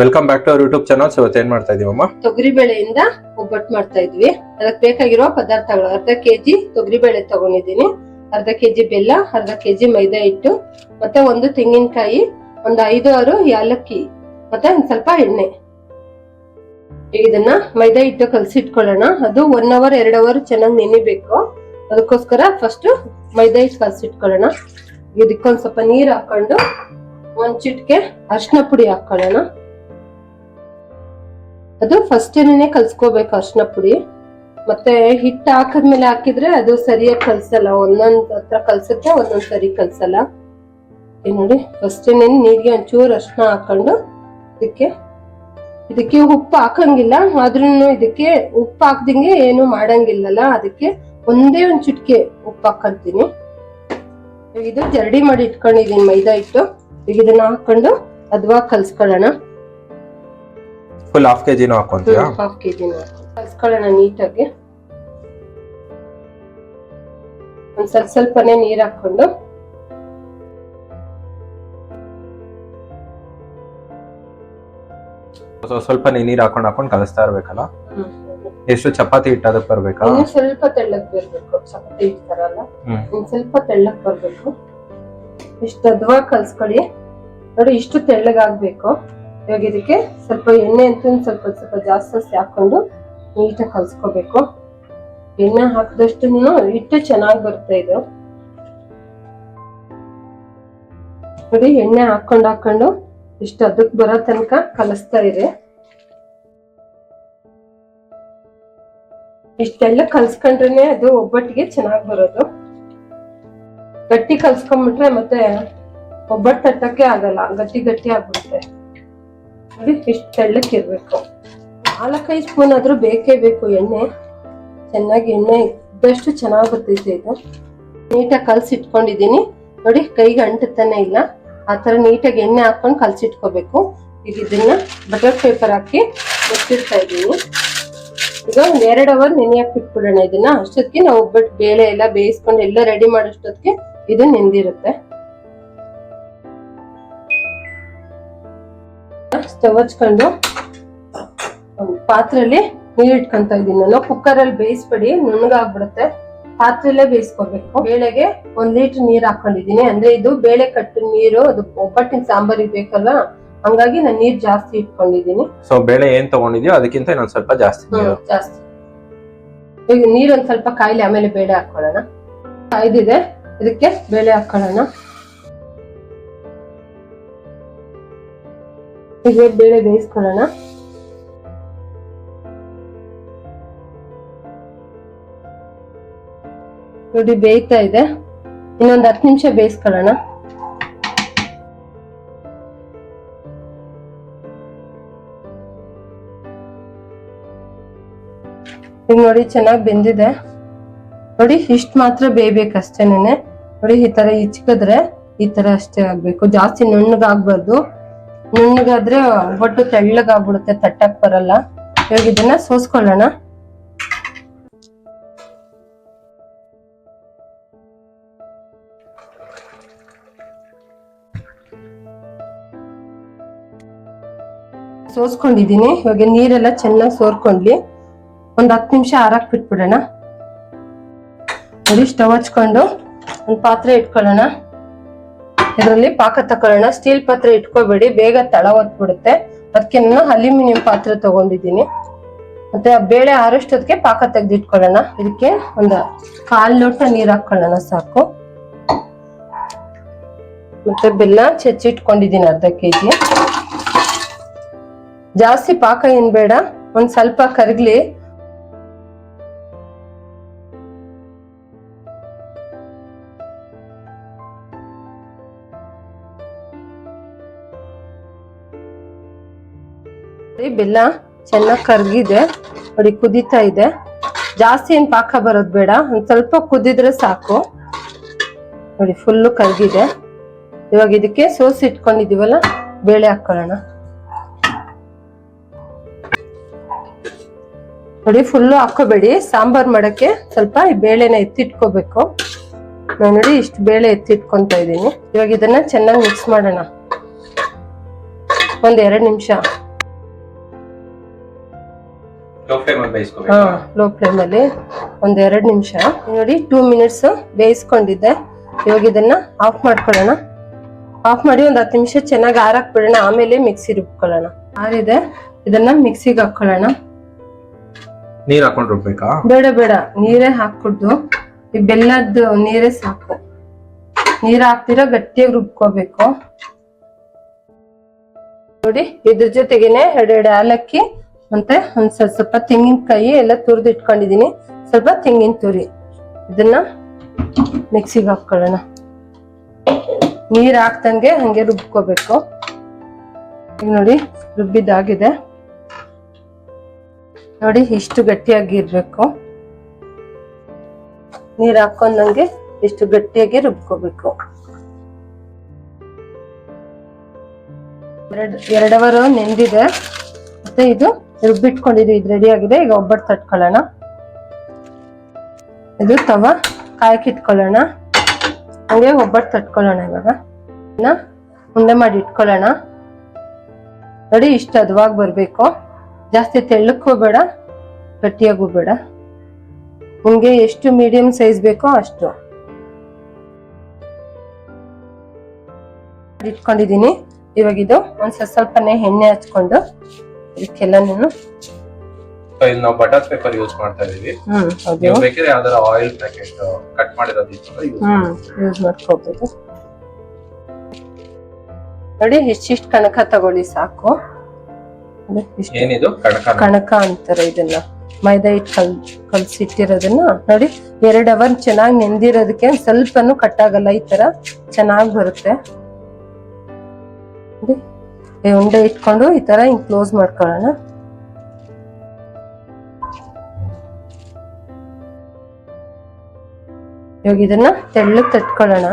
Welcome back to our YouTube channel ಇವತ್ತು ಏನ್ ಮಾಡ್ತಾ ಇದೀವಮ್ಮ ತೊಗರಿ ಬೇಳೆಯಿಂದ ಒಬ್ಬಟ್ಟು ಮಾಡ್ತಾ ಇದ್ವಿ. ಅದಕ್ಕೆ ಬೇಕಾಗಿರೋ ಪದಾರ್ಥಗಳು, ಅರ್ಧ ಕೆಜಿ ತೊಗರಿ ಬೇಳೆ ತಗೊಂಡಿದ್ದೀನಿ. ಅರ್ಧ ಕೆಜಿ ಬೆಲ್ಲ, ಅರ್ಧ ಕೆಜಿ ಮೈದಾ ಹಿಟ್ಟು, ಮತ್ತೆ ಒಂದು ತೆಂಗಿನಕಾಯಿ, ಒಂದು ಐದು ಆರು ಯಾಲಕ್ಕಿ, ಮತ್ತೆ ಒಂದ್ ಸ್ವಲ್ಪ ಎಣ್ಣೆ. ಈಗ ಇದನ್ನ ಮೈದಾ ಹಿಟ್ಟು ಕಲಸಿಟ್ಕೊಳ್ಳೋಣ. ಅದು ಒನ್ ಅವರ್ ಎರಡ್ ಅವರ್ ಚೆನ್ನಾಗಿ ನೆನಿಬೇಕು. ಅದಕ್ಕೋಸ್ಕರ ಫಸ್ಟ್ ಮೈದಾ ಹಿಟ್ಟು ಕಲಸಿಟ್ಕೊಳ್ಳೋಣ. ಇದಕ್ಕೊಂದ್ ಸ್ವಲ್ಪ ನೀರ್ ಹಾಕೊಂಡು ಒಂದ್ ಚಿಟ್ಕೆ ಅರ್ಶಿನ ಪುಡಿ ಹಾಕೊಳ್ಳೋಣ. ಅದು ಫಸ್ಟ್ ಕಲ್ಸ್ಕೋಬೇಕು ಅರ್ಶಿನ ಪುಡಿ. ಮತ್ತೆ ಹಿಟ್ಟು ಹಾಕದ್ಮೇಲೆ ಹಾಕಿದ್ರೆ ಅದು ಸರಿಯಾಗಿ ಕಲ್ಸಲ್ಲ. ಒಂದೊಂದ್ ಹತ್ರ ಕಲ್ಸುತ್ತೆ, ಒಂದೊಂದ್ ಸರಿ ಕಲ್ಸಲ್ಲ. ಏನ್ ನೋಡಿ ಫಸ್ಟ್ ನೀರಿಗೆ ಒಂಚೂರು ಅರ್ಶಿನ ಹಾಕೊಂಡು ಇದಕ್ಕೆ ಇದಕ್ಕೆ ಉಪ್ಪು ಹಾಕಂಗಿಲ್ಲ. ಆದ್ರೂ ಇದಕ್ಕೆ ಉಪ್ಪು ಹಾಕ್ದಂಗೆ ಏನು ಮಾಡಂಗಿಲ್ಲಲ್ಲ. ಅದಕ್ಕೆ ಒಂದೇ ಒಂದ್ ಚಿಟ್ಕೆ ಉಪ್ಪು ಹಾಕಂತೀನಿ. ಇದು ಜರಡಿ ಮಾಡಿ ಇಟ್ಕೊಂಡಿದೀನಿ ಮೈದಾ ಹಿಟ್ಟು. ಈಗ ಇದನ್ನ ಹಾಕೊಂಡು ಅದ್ವಾ ಕಲ್ಸ್ಕೊಳ್ಳೋಣ. ಫುಲ್ ಹಾಫ್ ಕೆ ಜಿನೂ ಹಾಕೊಂತೀಯಾ? ಹಾಫ್ ಕೆಜಿ ಕಲ್ಸ್ಕೊಳ್ಳೋಣ ನೀಟಾಗಿ. ಒಂದ್ ಸ್ವಲ್ಪ ಸ್ವಲ್ಪನೇ ನೀರ್ ಹಾಕೊಂಡು ಸ್ವಲ್ಪ ನೀರ್ ಹಾಕೊಂಡ್ ಹಾಕೊಂಡು ಕಲಿಸ್ತಾ ಇರ್ಬೇಕಲ್ಲ? ಎಷ್ಟು ಚಪಾತಿ ಹಿಟ್ಟು ಅದಕ್ಕೆ ಬರ್ಬೇಕಾ? ಸ್ವಲ್ಪ ತೆಳ್ಳಗ್ ಬರ್ಬೇಕು. ಚಪಾತಿ ಹಿಟ್ಟು ತರಲ್ಲ ಸ್ವಲ್ಪ ತೆಳ್ಳಗ್ ಬರ್ಬೇಕು. ಇಷ್ಟು ಅದ್ವಾ ಕಲ್ಸ್ಕೊಳ್ಳಿ. ನೋಡಿ ಇಷ್ಟು ತೆಳ್ಳಗಾಗ್ಬೇಕು. ಇದಕ್ಕೆ ಸ್ವಲ್ಪ ಎಣ್ಣೆ ಅಂತ ಸ್ವಲ್ಪ ಸ್ವಲ್ಪ ಜಾಸ್ತಿ ಜಾಸ್ತಿ ಹಾಕೊಂಡು ನೀಟಾಗಿ ಕಲ್ಸ್ಕೋಬೇಕು. ಎಣ್ಣೆ ಹಾಕಿದಷ್ಟು ಹಿಟ್ಟು ಚೆನ್ನಾಗಿ ಬರುತ್ತೆ ಇದು. ನೋಡಿ, ಎಣ್ಣೆ ಹಾಕೊಂಡು ಹಾಕೊಂಡು ಇಷ್ಟು ಅದಕ್ಕೆ ಬರೋ ತನಕ ಕಲಿಸ್ತಾ ಇರಿ. ಇಷ್ಟೆಲ್ಲ ಕಲ್ಸ್ಕೊಂಡ್ರೆ ಅದು ಒಬ್ಬಟ್ಟಿಗೆ ಚೆನ್ನಾಗಿ ಬರೋದು. ಗಟ್ಟಿ ಕಲ್ಸ್ಕೊಂಡ್ಬಿಟ್ರೆ ಮತ್ತೆ ಒಬ್ಬಟ್ಟು ತಟ್ಟಕ್ಕೆ ಆಗಲ್ಲ, ಗಟ್ಟಿ ಗಟ್ಟಿ ಆಗ್ಬಿಡುತ್ತೆ. ನೋಡಿ ಇಷ್ಟು ತೆಳ್ಳಕ್ಕೆ ಇರಬೇಕು. ನಾಲ್ಕೈದು ಸ್ಪೂನ್ ಆದರೂ ಬೇಕೇ ಬೇಕು ಎಣ್ಣೆ. ಚೆನ್ನಾಗಿ ಎಣ್ಣೆ ಇದ್ದಷ್ಟು ಚೆನ್ನಾಗಿ ಬರ್ತೈತೆ ಇದು ನೀಟಾಗಿ ಕಲಸಿಟ್ಕೊಂಡಿದ್ದೀನಿ. ನೋಡಿ, ಕೈಗೆ ಅಂಟುತ್ತಾನೆ ಇಲ್ಲ. ಆ ಥರ ನೀಟಾಗಿ ಎಣ್ಣೆ ಹಾಕ್ಕೊಂಡು ಕಲಸಿಟ್ಕೋಬೇಕು. ಈಗ ಇದನ್ನ ಬಟರ್ ಪೇಪರ್ ಹಾಕಿ ಮುಚ್ಚಿಡ್ತಾ ಇದ್ದೀನಿ. ಈಗ ಒಂದು ಎರಡು ಅವರ್ ನೆನೆಯಕ್ಕೆ ಬಿಟ್ಬಿಡೋಣ ಇದನ್ನ. ಅಷ್ಟೊತ್ತಿಗೆ ನಾವು ಒಬ್ಬಟ್ಟು ಬೇಳೆ ಎಲ್ಲ ಬೇಯಿಸ್ಕೊಂಡು ಎಲ್ಲ ರೆಡಿ ಮಾಡೋಷ್ಟೊತ್ತಿಗೆ ಇದು ನೆಂದಿರುತ್ತೆ. ಸ್ಟವ್ ಹಚ್ಕೊಂಡು ಒಂದು ಪಾತ್ರೆಯಲ್ಲಿ ನೀರ್ ಇಟ್ಕೊಂತ ಇದ್ದೀನಿ. ನಾನು ಕುಕ್ಕರಲ್ಲಿ ಬೇಯಿಸ್ಬೇಡಿ ನುಣ್ಣಗಾಗ್ಬಿಡುತ್ತೆ. ಪಾತ್ರೆಲ್ಲೇ ಬೇಯಿಸ್ಕೋಬೇಕು. ಬೇಳೆಗೆ ಒಂದ್ ಲೀಟರ್ ನೀರ್ ಹಾಕೊಂಡಿದೀನಿ ಅಂದ್ರೆ ಇದು ಬೇಳೆ ಕಟ್ಟು ನೀರು ಅದು ಒಬ್ಬಟ್ಟಿನ ಸಾಂಬಾರಿಗೆ ಬೇಕಲ್ವಾ? ಹಂಗಾಗಿ ನಾನು ನೀರ್ ಜಾಸ್ತಿ ಇಟ್ಕೊಂಡಿದೀನಿ ಸೊ ಬೇಳೆ ಏನ್ ತಗೊಂಡಿದ್ಯೋ ಅದಕ್ಕಿಂತ ಇನ್ನೊಂದ್ ಸ್ವಲ್ಪ ಜಾಸ್ತಿ ಜಾಸ್ತಿ. ಈಗ ನೀರ್ ಒಂದ್ ಸ್ವಲ್ಪ ಕಾಯಿಲೆ ಆಮೇಲೆ ಬೇಳೆ ಹಾಕೊಳ್ಳೋಣ. ಕಾಯ್ದಿದೆ. ಇದಕ್ಕೆ ಬೇಳೆ ಹಾಕೊಳ್ಳೋಣ. ಈಗ ಬೇಳೆ ಬೇಯಿಸ್ಕೊಳ್ಳೋಣ. ನೋಡಿ ಬೇಯ್ತಾ ಇದೆ. ಇನ್ನೊಂದು ಹತ್ತು ನಿಮಿಷ ಬೇಯಿಸ್ಕೊಳ್ಳೋಣ. ಈಗ ನೋಡಿ ಚೆನ್ನಾಗಿ ಬೆಂದಿದೆ. ನೋಡಿ, ಇಷ್ಟು ಮಾತ್ರ ಬೇಯ್ಬೇಕು ಅಷ್ಟೇನೆ ನೋಡಿ, ಈ ತರ ಇಚ್ಕಿದ್ರೆ ಈ ತರ ಅಷ್ಟೇ ಆಗ್ಬೇಕು. ಜಾಸ್ತಿ ನುಣ್ಣಗಾಗ್ಬಾರ್ದು. ನುಣ್ಣಗಾದ್ರೆ ಒಟ್ಟು ತೆಳ್ಳಗಾಗ್ಬಿಡುತ್ತೆ, ತಟ್ಟಕ್ ಬರಲ್ಲ. ಇವಾಗ ಇದನ್ನ ಸೋಸ್ಕೊಳ್ಳೋಣ. ಸೋಸ್ಕೊಂಡಿದೀನಿ ಇವಾಗ ನೀರೆಲ್ಲ ಚೆನ್ನಾಗಿ ಸೋರ್ಕೊಂಡ್ಲಿ. ಒಂದ್ ಹತ್ತು ನಿಮಿಷ ಆರಾಕ್ ಬಿಟ್ಬಿಡೋಣ. ನೋಡಿ, ಸ್ಟವ್ ಹಚ್ಕೊಂಡು ಒಂದು ಪಾತ್ರೆ ಇಟ್ಕೊಳ್ಳೋಣ. ಇದರಲ್ಲಿ ಪಾಕ ತಕೊಳ್ಳೋಣ ಸ್ಟೀಲ್ ಪಾತ್ರೆ ಇಟ್ಕೋಬೇಡಿ, ಬೇಗ ತಳ ಹೊತ್ಬಿಡುತ್ತೆ ಅದಕ್ಕೆ ನಾನು ಅಲ್ಯೂಮಿನಿಯಂ ಪಾತ್ರೆ ತಗೊಂಡಿದ್ದೀನಿ. ಮತ್ತೆ ಬೇಳೆ ಆರಷ್ಟೊತ್ತಿಗೆ ಪಾಕ ತೆಗೆದಿಟ್ಕೊಳ್ಳೋಣ. ಇದಕ್ಕೆ ಒಂದು ಕಾಲ್ ಲೋಟ ನೀರು ಹಾಕೊಳ್ಳೋಣ ಸಾಕು. ಮತ್ತೆ ಬೆಲ್ಲ ಚೆಚ್ಚಿಟ್ಕೊಂಡಿದ್ದೀನಿ ಅರ್ಧ ಕೆಜಿ. ಜಾಸ್ತಿ ಪಾಕ ಏನ್ ಬೇಡ, ಒಂದ್ ಸ್ವಲ್ಪ ಕರಗ್ಲಿ. ನೋಡಿ, ಬೆಲ್ಲ ಚೆನ್ನಾಗಿ ಕರ್ಗಿದೆ. ನೋಡಿ ಕುದೀತಾ ಇದೆ. ಜಾಸ್ತಿ ಏನ್ ಪಾಕ ಬರೋದು ಬೇಡ. ಒಂದ್ ಸ್ವಲ್ಪ ಕುದಿದ್ರೆ ಸಾಕು. ನೋಡಿ ಫುಲ್ಲು ಕರ್ಗಿದೆ. ಇವಾಗ ಇದಕ್ಕೆ ಸೋಸಿ ಇಟ್ಕೊಂಡಿದೀವಲ್ಲ ಬೇಳೆ ಹಾಕೊಳ್ಳೋಣ. ನೋಡಿ ಫುಲ್ಲು ಹಾಕೋಬೇಡಿ. ಸಾಂಬಾರ್ ಮಾಡಕ್ಕೆ ಸ್ವಲ್ಪ ಈ ಬೇಳೆನ ಎತ್ತಿಟ್ಕೋಬೇಕು. ನಾನು ನೋಡಿ ಇಷ್ಟು ಬೇಳೆ ಎತ್ತಿಟ್ಕೊಂತ ಇದ್ದೀನಿ. ಇವಾಗ ಇದನ್ನ ಚೆನ್ನಾಗಿ ಮಿಕ್ಸ್ ಮಾಡೋಣ. ಒಂದ್ ಎರಡು ನಿಮಿಷ. ಲೋ ಫ್ಲೇಮ್ ಅಲ್ಲಿ ಒಂದ್ ಎರಡ್ ನಿಮಿಷ. ನೋಡಿ ಟೂ ಮಿನಿಟ್ಸ್ ಬೇಯಿಸ್ಕೊಂಡಿದ್ದೆ. ಇವಾಗ ಇದನ್ನ ಆಫ್ ಮಾಡ್ಕೊಳ್ಳೋಣ. ಆಫ್ ಮಾಡಿ ಒಂದ್ ಹತ್ತು ನಿಮಿಷ ಚೆನ್ನಾಗಿ ಆರಾಕ್ ಬಿಡೋಣ ಆಮೇಲೆ ಮಿಕ್ಸಿ ರುಬ್ಕೊಳ್ಳೋಣ. ಆರಿದೆ. ಇದನ್ನ ಮಿಕ್ಸಿಗೆ ಹಾಕೊಳ್ಳೋಣ ನೀರ್ ಹಾಕೊಂಡ್ ರುಬ್ಬೇಕಾ? ಬೇಡ ಬೇಡ. ನೀರೇ ಹಾಕ್ಬಿಡ್ದು. ಈ ಬೆಲ್ಲದ ನೀರೇ ಸಾಕು. ನೀರ್ ಹಾಕ್ತಿರ ಗಟ್ಟಿಯಾಗಿ ರುಬ್ಕೋಬೇಕು. ನೋಡಿ ಇದ್ರ ಜೊತೆಗೇನೆ ಎರಡೆರಡು ಏಲಕ್ಕಿ ಮತ್ತೆ ಒಂದ್ ಸ್ವಲ್ಪ ಸ್ವಲ್ಪ ತೆಂಗಿನಕಾಯಿ ಎಲ್ಲ ತುರಿದು ಇಟ್ಕೊಂಡಿದೀನಿ. ಸ್ವಲ್ಪ ತೆಂಗಿನ ತುರಿ. ಇದನ್ನ ಮಿಕ್ಸಿಗೆ ಹಾಕೊಳ್ಳೋಣ. ನೀರ್ ಹಾಕ್ದಂಗೆ ಹಂಗೆ ರುಬ್ಕೋಬೇಕು. ಈಗ ನೋಡಿ ರುಬ್ಬಿದಾಗಿದೆ ನೋಡಿ, ಇಷ್ಟು ಗಟ್ಟಿಯಾಗಿ ಇರ್ಬೇಕು. ನೀರ್ ಹಾಕೊಂಡಂಗೆ ಇಷ್ಟು ಗಟ್ಟಿಯಾಗಿ ರುಬ್ಕೋಬೇಕು. ಎರಡ್, ಎರಡವರು ನೆಂದಿದೆ. ಮತ್ತೆ ಇದು ರುಬ್ಬಿಟ್ಕೊಂಡಿದೆ ಇದು ರೆಡಿ ಆಗಿದೆ. ಈಗ ಒಬ್ಬಟ್ಟು ತಟ್ಕೊಳ್ಳೋಣ. ಇದು ತವ ಕಾಯಕ್ಕಿಟ್ಕೊಳ್ಳೋಣ ಹಂಗೆ ಒಬ್ಬಟ್ಟು ತಟ್ಕೊಳ್ಳೋಣ ಇವಾಗ. ಉಂಡೆ ಮಾಡಿ ಇಟ್ಕೊಳ್ಳೋಣ. ನೋಡಿ, ಇಷ್ಟು ಅದುವಾಗಿ ಬರಬೇಕು. ಜಾಸ್ತಿ ತೆಳ್ಳಕ್ಕೂ ಬೇಡ, ಗಟ್ಟಿಯಾಗೂ ಬೇಡ. ನಿಮ್ಗೆ ಎಷ್ಟು ಮೀಡಿಯಂ ಸೈಜ್ ಬೇಕೋ ಅಷ್ಟು. ಇಟ್ಕೊಂಡಿದೀನಿ ಇವಾಗಿದು ಒಂದ್ ಸ್ವಲ್ಪ ಸ್ವಲ್ಪನೇ ಎಣ್ಣೆ ಹಚ್ಕೊಂಡು ಇದಕ್ಕೆಲ್ಲ ನೀನು? ಇಲ್ಲಿ ನಾವು ಬಟರ್ ಪೇಪರ್ ಯೂಸ್ ಮಾಡ್ತಾ ಇದೀವಿ. ನೀವು ಬೇಕಿದ್ರೆ ಯಾವ್ದಾರ ಆಯಿಲ್ ಪ್ಯಾಕೆಟ್ ಕಟ್ ಮಾಡಿರೋದು ಯೂಸ್ ಮಾಡ್ಕೋಬಹುದು ನೋಡಿ ಇಷ್ಟಿಷ್ಟು ಕಣಕ ತಗೊಳ್ಳಿ ಸಾಕು. ಏನಿದು? ಕಣಕ ಕಣಕ ಅಂತಾರೆ ಇದನ್ನ. ಮೈದಾ ಹಿಟ್ಟು ಕಲ್ ಕಲ್ಸಿಟ್ಟಿರೋದನ್ನ. ನೋಡಿ ಎರಡ್ ಅವರ್ ಚೆನ್ನಾಗಿ ನೆಂದಿರೋದಕ್ಕೆ ಸ್ವಲ್ಪನು ಕಟ್ಟಾಗಲ್ಲ ಈ ತರ ಚೆನ್ನಾಗಿ ಬರುತ್ತೆ. ಉಂಡೆ ಇಟ್ಕೊಂಡು ಈ ತರ ಹಿಂಗ್ ಕ್ಲೋಸ್ ಮಾಡ್ಕೊಳ್ಳೋಣ. ಇವಾಗ ಇದನ್ನ ತೆಳ್ಳಗ್ ತಟ್ಕೊಳ್ಳೋಣ.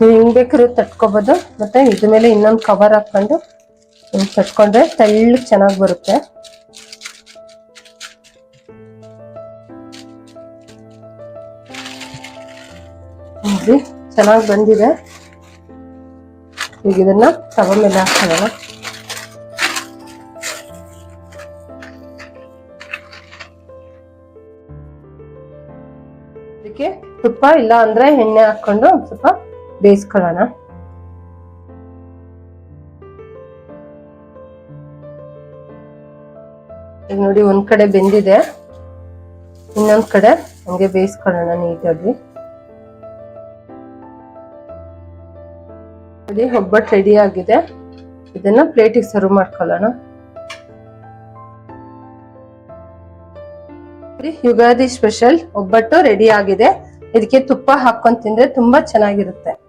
ನೀವು ಹಿಂಗ್ ಬೇಕಾದ್ರೂ ತಟ್ಕೋಬಹುದು ಮತ್ತೆ ಇದ್ರ ಮೇಲೆ ಇನ್ನೊಂದು ಕವರ್ ಹಾಕೊಂಡು ತಟ್ಕೊಂಡ್ರೆ ತೆಳ್ಳಗ್ ಚೆನ್ನಾಗಿ ಬರುತ್ತೆ. ಚೆನ್ನಾಗಿ ಬಂದಿದೆ. ಈಗ ಇದನ್ನ ತವ ಮೇಲೆ ಇದಕ್ಕೆ ತುಪ್ಪ ಇಲ್ಲ ಅಂದ್ರೆ ಎಣ್ಣೆ ಹಾಕೊಂಡು ಸ್ವಲ್ಪ ಬೇಯಿಸ್ಕೊಳ್ಳೋಣ. ಈಗ ನೋಡಿ ಒಂದ್ ಕಡೆ ಬೆಂದಿದೆ. ಇನ್ನೊಂದ್ ಕಡೆ ಹಂಗೆ ಬೇಯಿಸ್ಕೊಳ್ಳೋಣ ನೀಟಾಗಿ. ನೋಡಿ, ಒಬ್ಬಟ್ಟು ರೆಡಿ ಆಗಿದೆ. ಇದನ್ನ ಪ್ಲೇಟಿಗೆ ಸರ್ವ್ ಮಾಡ್ಕೊಳ್ಳೋಣ. ಯುಗಾದಿ ಸ್ಪೆಷಲ್ ಒಬ್ಬಟ್ಟು ರೆಡಿ ಆಗಿದೆ. ಇದಕ್ಕೆ ತುಪ್ಪ ಹಾಕೊಂಡ್ ತಿಂದ್ರೆ ತುಂಬಾ ಚೆನ್ನಾಗಿರುತ್ತೆ.